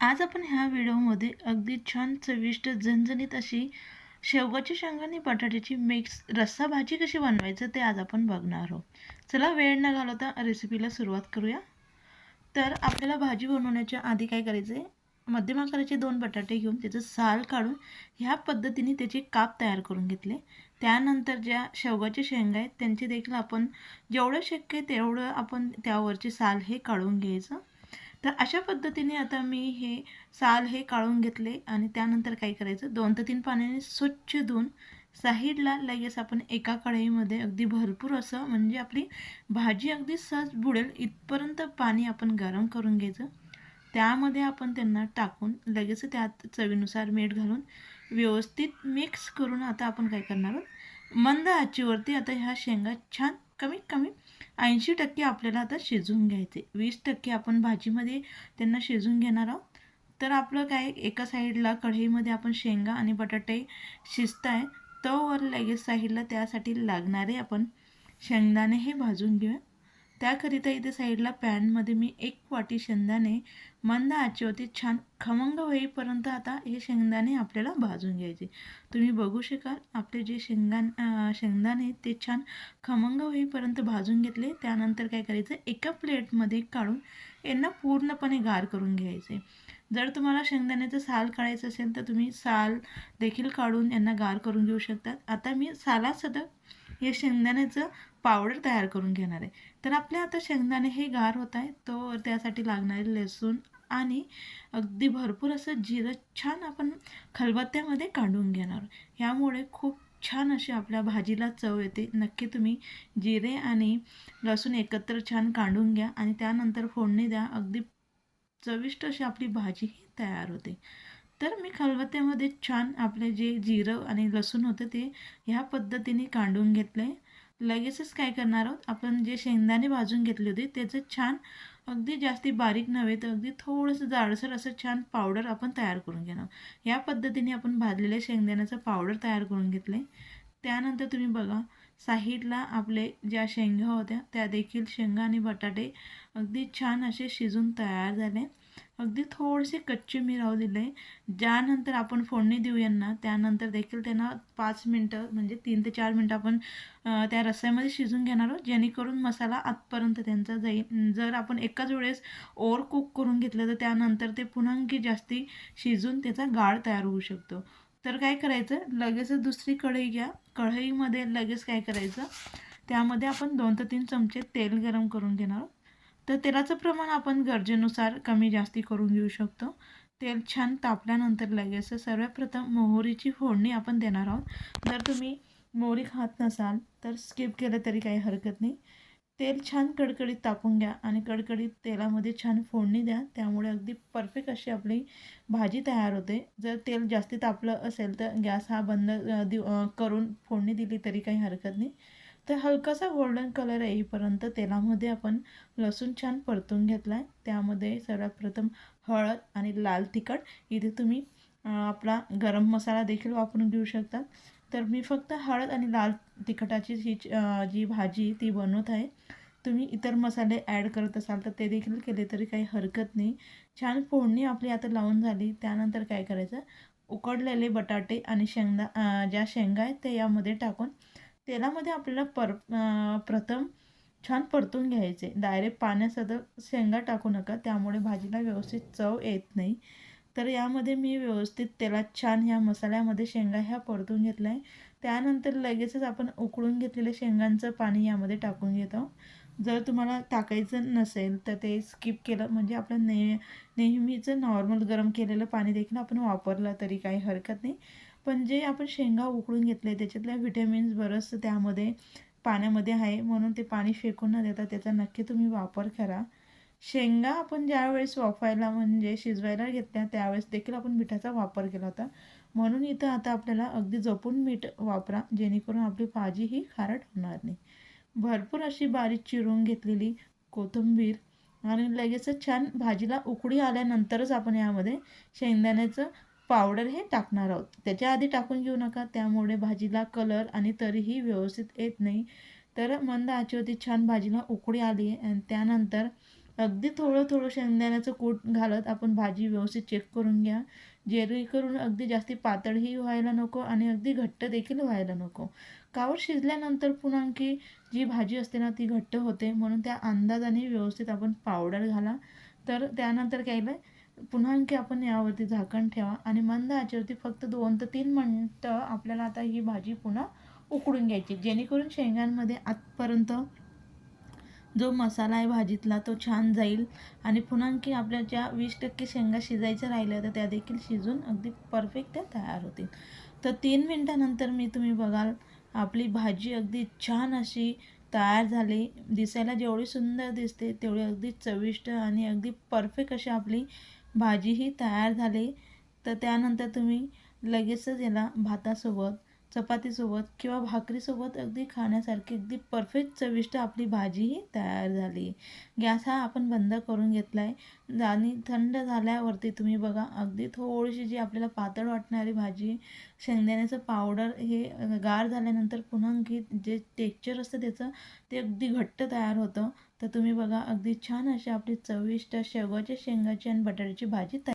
आज आपण ह्या व्हिडिओमध्ये अगदी छान चविष्ट झणझणीत अशी शेवगाची शेंगा आणि बटाट्याची मिक्स रस्सा भाजी कशी बनवायचं ते आज आपण बघणार आहोत. चला वेळ न घालवता रेसिपीला सुरुवात करूया. तर आपल्याला भाजी बनवण्याच्या आधी काय करायचं आहे मध्यम आकाराचे दोन बटाटे घेऊन त्याचं साल काढून ह्या पद्धतीने त्याचे काप तयार करून घेतले. त्यानंतर ज्या शेवगाचे शेंगा आहेत त्यांचे देखील आपण जेवढं शक्य तेवढं आपण त्यावरचे साल हे काढून घ्यायचं. तर अशा पद्धतीने आता मी हे साल हे काढून घेतले आणि त्यानंतर काय करायचं? दोन ते तीन पाण्याने स्वच्छ धुवून साईडला लगेच आपण एका कढईमध्ये अगदी भरपूर असं म्हणजे आपली भाजी अगदी सहज बुडेल इथपर्यंत पाणी आपण गरम करून घ्यायचं. त्यामध्ये आपण त्यांना टाकून लगेच त्यात चवीनुसार मीठ घालून व्यवस्थित मिक्स करून आता आपण काय करणार आहोत? मंद आचीवरती आता ह्या शेंगा छान कमीत कमी ऐंशी टक्के आपल्याला आता शिजवून घ्यायचे. वीस टक्के आपण भाजीमध्ये त्यांना शिजवून घेणार आहोत. तर आपलं काय एका साईडला कढईमध्ये आपण शेंगा आणि बटाटे शिजत आहे तोवर लगेच साईडला त्यासाठी लागणारे आपण शेंगदाणे हे भाजून घेऊया. त्याकरिता इथे साईडला पॅनमध्ये मी एक वाटी शेंगदाणे मंद आचेवरती छान खमंग होईपर्यंत आता हे शेंगदाणे आपल्याला भाजून घ्यायचे. तुम्ही बघू शकाल आपले जे शेंगदाण शेंगदाणे ते छान खमंग होईपर्यंत भाजून घेतले. त्यानंतर काय करायचं एका प्लेटमध्ये काढून यांना पूर्णपणे गार करून घ्यायचे. जर तुम्हाला शेंगदाण्याचं साल काढायचं असेल तर तुम्ही साल देखील काढून यांना गार करून घेऊ शकतात. आता मी सालासदक हे शेंगदाण्याचं पावडर तयार करून घेणार आहे. तर आपले आता शेंगदाणे हे गार होत आहे तो त्यासाठी लागणारे लसूण आणि अगदी भरपूर असं जिरं छान आपण खलबत्त्यामध्ये काढून घेणार ह्यामुळे खूप छान अशी आपल्या भाजीला चव येते. नक्की तुम्ही जिरे आणि लसूण एकत्र छान काढून घ्या आणि त्यानंतर फोडणी द्या. अगदी चविष्ट अशी आपली भाजी ही तयार होते. तर मी खलबत्त्यामध्ये छान आपले जे जिरं आणि लसूण होतं ते ह्या पद्धतीने काढून घेतलं आहे लगेचच काय करणार आहोत? आपण जे शेंगदाणे भाजून घेतले होते त्याचं छान अगदी जास्ती बारीक नव्हे तर अगदी थोडंसं जाडसर असं छान पावडर आपण तयार करून घेणार या पद्धतीने आपण भाजलेल्या शेंगदाण्याचं पावडर तयार करून घेतलं आहे त्यानंतर तुम्ही बघा साईडला आपले ज्या शेंगा होत्या त्या देखील शेंगा आणि बटाटे अगदी छान असे शिजून तयार झाले. अगदी थोडेसे कच्चे मी राहू दिले. ज्यानंतर आपण फोडणी देऊ यांना त्यानंतर देखील त्यांना पाच मिनटं म्हणजे तीन ते चार मिनटं आपण त्या रस्स्यामध्ये शिजून घेणार आहोत. जेणेकरून मसाला आतपर्यंत त्यांचा जाईल. जर आपण एकाच वेळेस ओवर कुक करून घेतलं तर त्यानंतर ते पुन्हा आणखी जास्ती शिजून त्याचा गाळ तयार होऊ शकतो. तर काय करायचं? लगेचच दुसरी कढई घ्या. कढईमध्ये लगेच काय करायचं? त्यामध्ये आपण दोन ते तीन चमचे तेल गरम करून घेणार आहोत. तर तेलाचं प्रमाण आपण गरजेनुसार कमी जास्ती करून घेऊ शकतो. तेल छान तापल्यानंतर लगेच सर्वप्रथम मोहरीची फोडणी आपण देणार आहोत. जर तुम्ही मोहरी खात नसाल तर स्किप केलं तरी काही हरकत नाही. तेल छान कडकडीत तापून घ्या आणि कडकडीत तेलामध्ये छान फोडणी द्या. त्यामुळे अगदी परफेक्ट अशी आपली भाजी तयार होते. जर तेल जास्ती तापलं असेल तर गॅस हा बंद करून फोडणी दिली तरी काही हरकत नाही. तर हलकासा गोल्डन कलर येईपर्यंत तेलामध्ये आपण लसूण छान परतून घेतला आहे त्यामध्ये सर्वात प्रथम हळद आणि लाल तिखट. इथे तुम्ही आपला गरम मसाला देखील वापरून घेऊ शकतात तर मी फक्त हळद आणि लाल तिखटाची ही जी भाजी ती बनवत आहे. तुम्ही इतर मसाले ॲड करत असाल तर ते देखील केले तरी काही हरकत नाही. छान फोडणी आपली आता लावून झाली. त्यानंतर काय करायचं? उकडलेले बटाटे आणि शेंगदा ज्या शेंगा आहेत ते यामध्ये टाकून तेलामध्ये आपल्याला पर प्रथम छान परतून घ्यायचे. डायरेक्ट पाण्यासह शेंगा टाकू नका त्यामुळे भाजीला व्यवस्थित चव येत नाही. तर यामध्ये मी व्यवस्थित तेलात छान ह्या मसाल्यामध्ये शेंगा ह्या परतून घेतल्या आहे त्यानंतर लगेचच आपण उकळून घेतलेल्या शेंगांचं पाणी यामध्ये टाकून घेतो जर तुम्हाला टाकायचं नसेल तर ते स्किप केलं म्हणजे आपलं ने नेहमीचं नॉर्मल गरम केलेलं पाणी देखील आपण वापरलं तरी काही हरकत नाही. पण जे आपण शेंगा उकळून घेतले त्याच्यातल्या व्हिटॅमिन्स बरंचसं त्यामध्ये पाण्यामध्ये आहे म्हणून ते पाणी फेकून न देता त्याचा नक्की तुम्ही वापर करा. शेंगा आपण ज्यावेळेस वाफायला म्हणजे शिजवायला घेतल्या त्यावेळेस देखील आपण मिठाचा वापर केला होता. म्हणून इथं आता आपल्याला अगदी जपून मीठ वापरा जेणेकरून आपली भाजी ही खारट होणार नाही. भरपूर अशी बारीक चिरून घेतलेली कोथिंबीर आणि लगेचच छान भाजीला उकडी आल्यानंतरच आपण यामध्ये शेंगदाण्याचं पावडर हे टाकणार आहोत. त्याच्या आधी टाकून घेऊ नका त्यामुळे भाजीला कलर आणि तरीही व्यवस्थित येत नाही. तर मंद आचेवरती छान भाजीला उकळी आली आणि त्यानंतर अगदी थोडं थोडं शेंगदाण्याचं कूट घालत आपण भाजी व्यवस्थित चेक करून घ्या. जेणेकरून अगदी जास्ती पातळही व्हायला नको आणि अगदी घट्ट देखील व्हायला नको. कावर शिजल्यानंतर पुन्हा आणखी जी भाजी असते ना ती घट्ट होते. म्हणून त्या अंदाजाने व्यवस्थित आपण पावडर घाला. तर त्यानंतर काय पुन्हा आणखी आपण यावरती झाकण ठेवा आणि मंद आचेवरती फक्त दोन ते तीन मिनटं आपल्याला आता ही भाजी पुन्हा उकडून घ्यायची. जेणेकरून शेंगांमध्ये आतपर्यंत जो मसाला आहे भाजीतला तो छान जाईल. आणि पुन्हा आणखी आपल्या ज्या वीस टक्के शेंगा शिजायच्या राहिल्या तर त्या देखील शिजून अगदी परफेक्ट त्या तयार होतील. तर तीन मिनटानंतर मी तुम्ही बघाल आपली भाजी अगदी छान अशी तयार झाली. दिसायला जेवढी सुंदर दिसते तेवढी अगदी चविष्ट आणि अगदी परफेक्ट अशी आपली भाजीही तयार झाली. तर त्यानंतर तुम्ही लगेचच याला भातासोबत चपातीसोबत किंवा भाकरीसोबत अगदी खाण्यासारखी अगदी परफेक्ट चविष्ट आपली भाजीही तयार झाली. गॅस हा आपण बंद करून घेतला आहे आणि थंड झाल्यावरती तुम्ही बघा अगदी थोडीशी जी आपल्याला पातळ वाटणारी भाजी शेंगदाण्याचं पावडर हे गार झाल्यानंतर पुन्हा जे टेक्चर असतं त्याचं ते अगदी घट्ट तयार होतं. तर तुम्ही बघा अगदी छान अशी आपली चविष्ट शेवगाच्या शेंगाची आणि बटाट्याची भाजी तयार